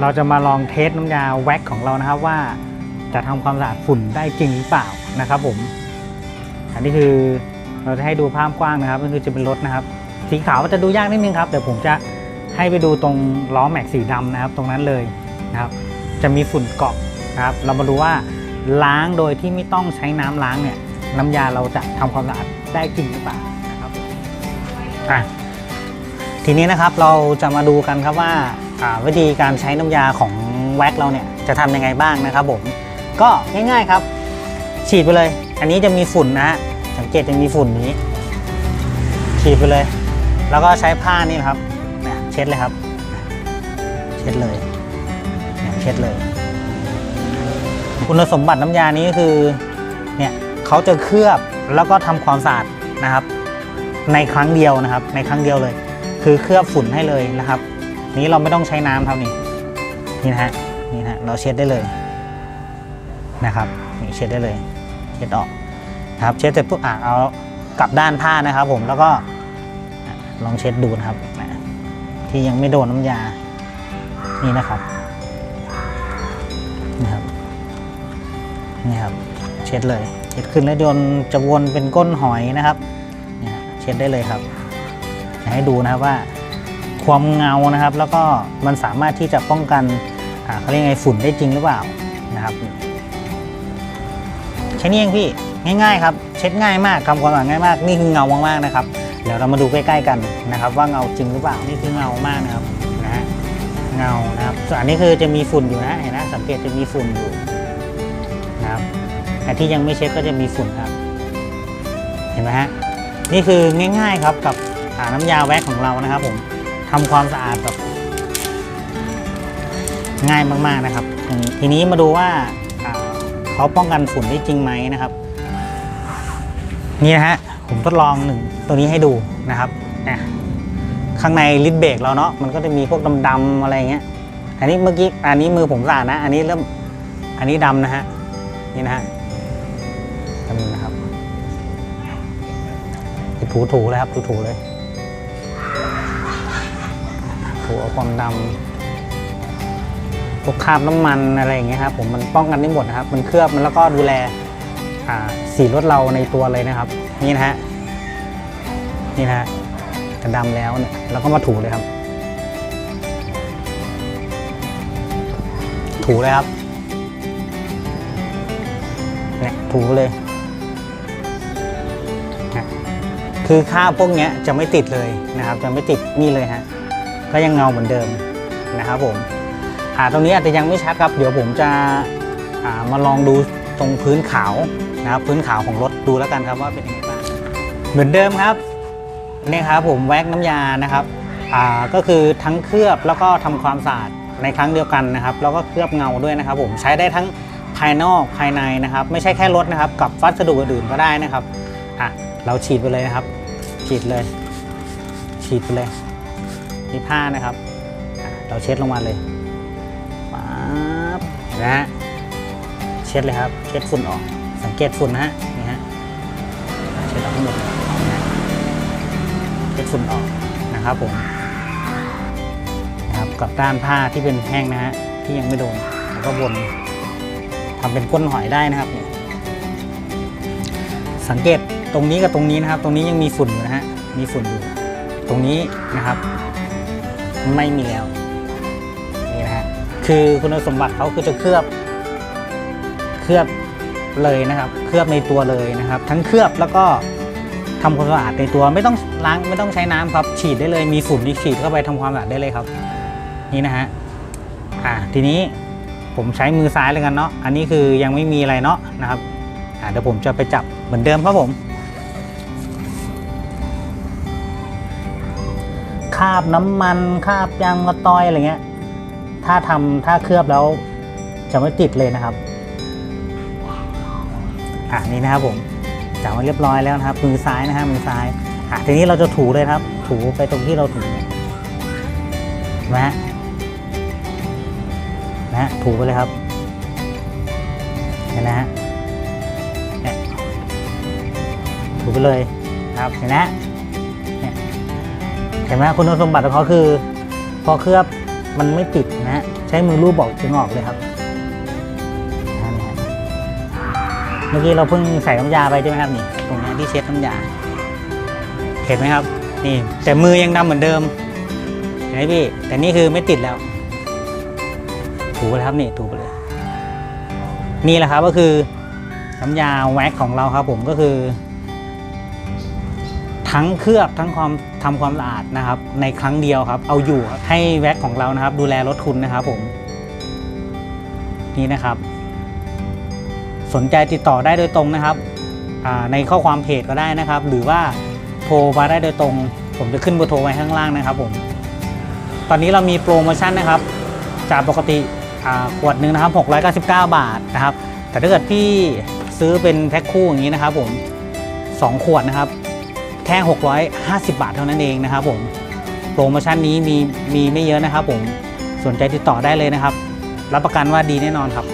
เราจะมาลองเทสน้ำยาแว็กของเรานะครับว่าจะทำความสะอาดฝุ่นได้จริงหรือเปล่านะครับผม อันนี้คือเราจะให้ดูภาพกว้างนะครับก็คือจะเป็นรถนะครับ สีขาวจะดูยากนิดนึงครับเดี๋ยวผมจะให้ไปดูตรงล้อแม็กสีดำนะครับ ตรงนั้นเลยนะครับ จะมีฝุ่นเกาะนะครับ เรามาดูว่าล้างโดยที่ไม่ต้องใช้น้ำล้างเนี่ยน้ำยาเราจะทำความสะอาดได้จริงหรือเปล่านะครับอะทีนี้นะครับเราจะมาดูกันครับว่า วิธีการใช้น้ำยาของแว็กเราเนี่ยจะทำยังไงบ้างนะครับผมก็ง่ายๆครับ ฉีดไปเลย อันนี้จะมีฝุ่นนะฮะสังเกตจะมีฝุ่นนี้ ฉีดไปเลย แล้วก็ใช้ผ้านี่นครับเนี่ยเช็ดเลยครับ เช็ดเลยเนี่ยเช็ดเลยคุณสมบัติน้ำยานี้ก็คือเนี่ยเขาจะเคลือบแล้วก็ทำความสะอาดนะครับ ในครั้งเดียวนะครับ ในครั้งเดียวเลย คือเคลือบฝุ่นให้เลยนะครับ นี้เราไม่ต้องใช้น้ำครับนี่นี่นะฮะนี่นะเราเช็ดได้เลยนะครับนี่เช็ดได้เลยเช็ดออกนะครับเช็ดเสร็จปุ๊บอะเอากลับด้านผ้านะครับผมแล้วก็ลองเช็ดดูนะครับ ที่ยังไม่โดนน้ำยานี่นะครับนี่ครับนี่ครับเช็ดเลยเช็ดขึ้นแล้วยนจะวนเป็นก้นหอยนะครับเช็ดได้เลยครับให้ดูนะครับว่า ความเงานะครับ แล้วก็มันสามารถที่จะป้องกันเขาเรียกไงฝุ่นได้จริงหรือเปล่านะครับแค่นี้เองพี่ง่ายๆครับเช็ดง่ายมากทำความสะอาดง่ายมากนี่คือเงามากๆนะครับเดี๋ยวเรามาดูใกล้ๆกันนะครับ ว่าเงาจริงหรือเปล่านี่คือเงามากนะครับนะเงานะครับส่วนอันนี้คือจะมีฝุ่นอยู่นะเห็นไหมสังเกตจะมีฝุ่นอยู่นะครับแต่ที่ยังไม่เช็ดก็จะมีฝุ่นครับ เห็นไหมฮะนี่คือง่ายๆครับกับน้ำยาแว็กของเรานะครับผม ทำความสะอาดแบบง่ายมากๆนะครับ ทีนี้มาดูว่าเขาป้องกันฝุ่นได้จริงไหมนะครับ นี่นะฮะผมทดลองหนึ่งตัวนี้ให้ดูนะครับเนี่ยข้างในลิดเบรกเราเนาะมันก็จะมีพวกดำๆอะไรเงี้ย อันนี้เมื่อกี้อันนี้มือผมสะอาดนะ อันนี้เริ่มอันนี้ดำนะฮะนี่นะฮะดำนะครับถูๆเลยครับถูๆเลย ถูเอาความดำพวกคราบน้ำมันอะไรอย่างเงี้ยครับผมมันป้องกันได้หมดนะครับ มันเคลือบมันแล้วก็ดูแลสีรถเราในตัวเลยนะครับ นี่นะฮะนี่นะฮะจะดำแล้วเนี่ยเราก็มาถูเลยครับ ถูเลยครับเนี่ยถูเลยคือค่าพวกเนี้ยจะไม่ติดเลยนะครับ จะไม่ติดนี่เลยฮะ ก็ยังเงาเหมือนเดิมนะครับผมอ่าตรงนี้อาจจะยังไม่ชัดครับ เดี๋ยวผมจะอ่ามาลองดูตรงพื้นขาวนะครับพื้นขาวของรถดูแล้วกันครับว่าเป็นยังไงบ้างเหมือนเดิมครับนี่ครับผมแว็กน้ำยานะครับอ่าก็คือทั้งเคลือบแล้วก็ทำความสะอาดในครั้งเดียวกันนะครับ แล้วก็เคลือบเงาด้วยนะครับ ผมใช้ได้ทั้งภายนอกภายในนะครับ ไม่ใช่แค่รถนะครับ กับวัสดุอื่นๆก็ได้นะครับอะเราฉีดไปเลยนะครับ ฉีดเลย ฉีดไปเลย นี่ผ้านะครับเราเช็ดลงมาเลยป๊าบนะฮะเช็ดเลยครับ เช็ดฝุ่นออก สังเกตฝุ่นนะฮะนี่ฮะเช็ดออกทั้งหมดนเช็ดฝุ่นออกนะครับผมนะครับกับด้านผ้าที่เป็นแห้งนะฮะที่ยังไม่โดนแล้วก็วนทำเป็นก้นหอยได้นะครับนี่สังเกตตรงนี้กับตรงนี้นะครับ ตรงนี้ยังมีฝุ่นอยู่นะฮะมีฝุ่นอยู่ ตรงนี้นะครับ ไม่มีแล้วนี่นะฮะคือคุณสมบัติเขาคือจะเคลือบ เคลือบเลยนะครับ เคลือบในตัวเลยนะครับ ทั้งเคลือบแล้วก็ทำความสะอาดในตัวไม่ต้องล้างไม่ต้องใช้น้ำครับ ฉีดได้เลยมีฝุ่นที่ฉีดเข้าไปทำความสะอาดได้เลยครับ นี่นะฮะอ่าทีนี้ผมใช้มือซ้ายเลยกันเนาะอันนี้คือยังไม่มีอะไรเนาะนะครับอ่าเดี๋ยวผมจะไปจับเหมือนเดิมครับผมาบน้ำมันคาบยางมะตอยอะไรเงี้ย ถ้าทำถ้าเคลือบแล้วจะไม่ติดเลยนะครับอะนี่นะครับผมจับมาเรียบร้อยแล้วนะครับมือซ้ายนะฮะมือซ้ายอะทีนี้เราจะถูเลยครับ ถูไปตรงที่เราถูนไหมฮะนะฮะถูไปเลยครับเห็นนะฮะถูไปเลยครับเห็นนะ เห็นไหมคุณสมบัติของเขาคือ พอเคลือบมันไม่ติดนะใช้มือรูปบอกจึงออกเลยครับเมื่อกี้เราเพิ่งใส่น้ำยาไปใช่ไหมครับนี่ตรงนี้ที่เช็ดน้ำยาเห็นไหมครับ นี่แต่มือยังดำเหมือนเดิมเห็นไหมพี่แต่นี่คือไม่ติดแล้ว ถูไปเลยครับนี่ถูไปเลย นี่แหละครับก็คือน้ำยาแว็กของเราครับผมก็คือ ทั้งเคลือบทั้งความทำความสะอาดนะครับ ในครั้งเดียวครับ เอาอยู่ให้แว็กของเรานะครับ ดูแลรถคุณนะครับผมนี่นะครับ สนใจติดต่อได้โดยตรงนะครับในข้อความเพจก็ได้นะครับ หรือว่าโทรมาได้โดยตรง ผมจะขึ้นเบอร์โทรไว้ข้างล่างนะครับผมตอนนี้เรามีโปรโมชั่นนะครับ จากปกติขวดหนึ่งนะครับ 699 บาทนะครับ แต่ถ้าเกิดพี่ซื้อเป็นแพ็คคู่อย่างนี้นะครับผม 2 ขวดนะครับ แค่ 650 บาทเท่านั้นเองนะครับผมโปรโมชั่นนี้มีมีไม่เยอะนะครับผมสนใจติดต่อได้เลยนะครับ รับประกันว่าดีแน่นอนครับ